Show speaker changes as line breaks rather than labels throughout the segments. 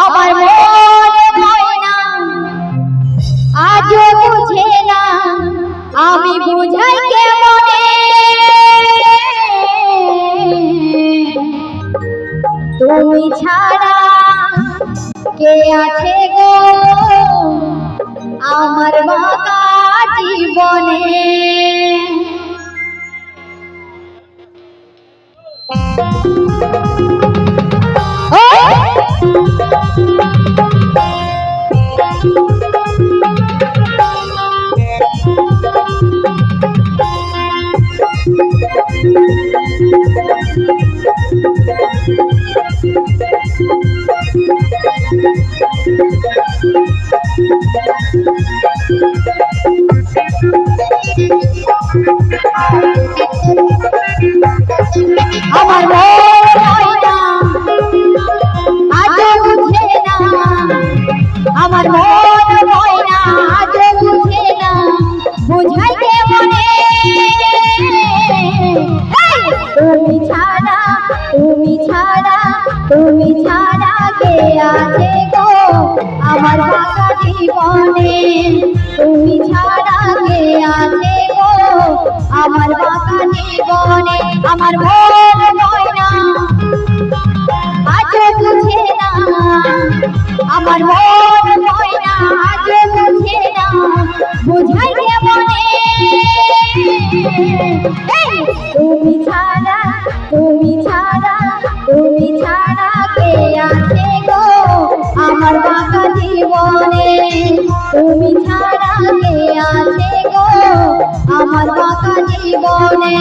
আমার মন হয় না। আজ বুঝে না আমি বুঝাই কেমনে। তুমি ছাড়া কে আছে গো? আমার বাবা জীবনে। Thank you. আমার জীবনে তুমি ছাড়া কে আছে গো? আমার বাঁকা জীবনে আমার ভোর ময়না। আজ বুঝে না আমার তুমি ছাড়া কে আছে গো আমার বাঁকা জীবনে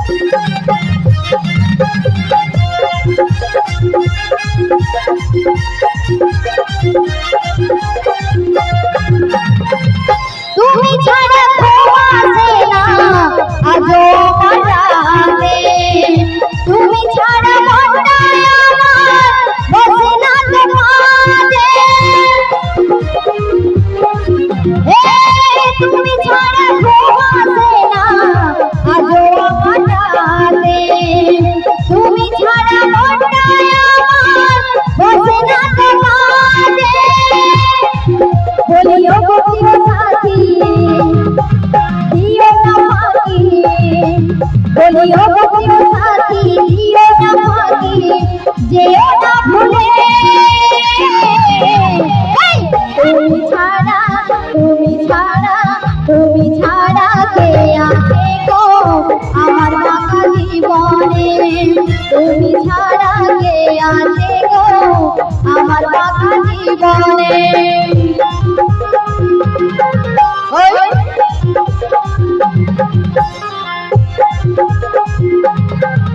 Thank you. Yeah!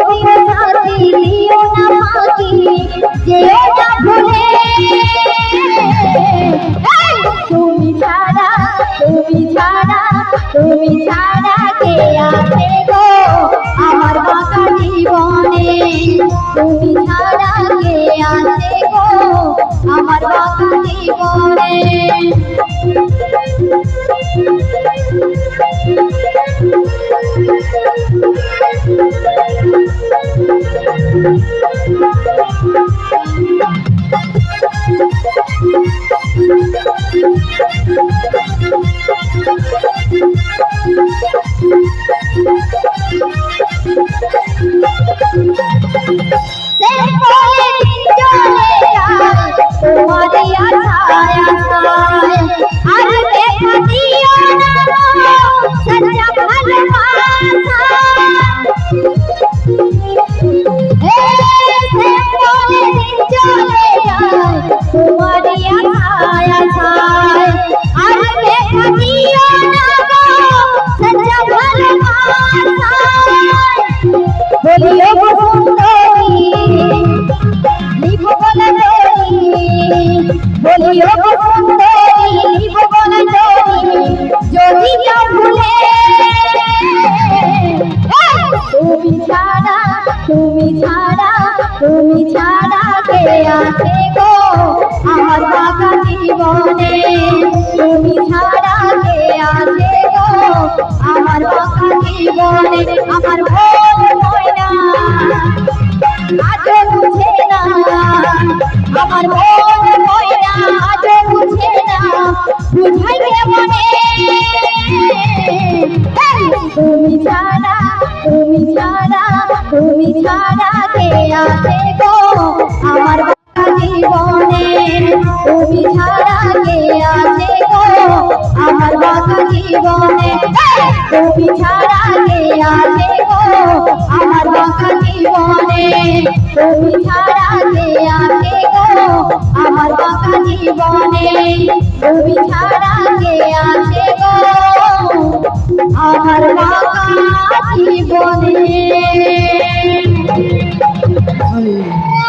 কোনদিন সাথে লিও না ফাঁকি যেও না ভুলে তুমি ছাড়া তুমি ছাড়া তুমি ছাড়া। Thank you. ছাড়া, তুমি ছাড়া তুমি ছাড়া কে আছে গো? আমার বাবা জীবনে তুমি ছাড়া কে আছে গো? আমার বাবা জীবনে কে আছে গো। আমার জীবনে তুমি ছাড়া কে আছে গো। আমার বাঁকা জীবনে তুমি ছাড়া কে আছে গো। আমার বাঁকা জীবনে তুমি ছাড়া কে আছে গো। আমার বাঁকা জীবনে Amen.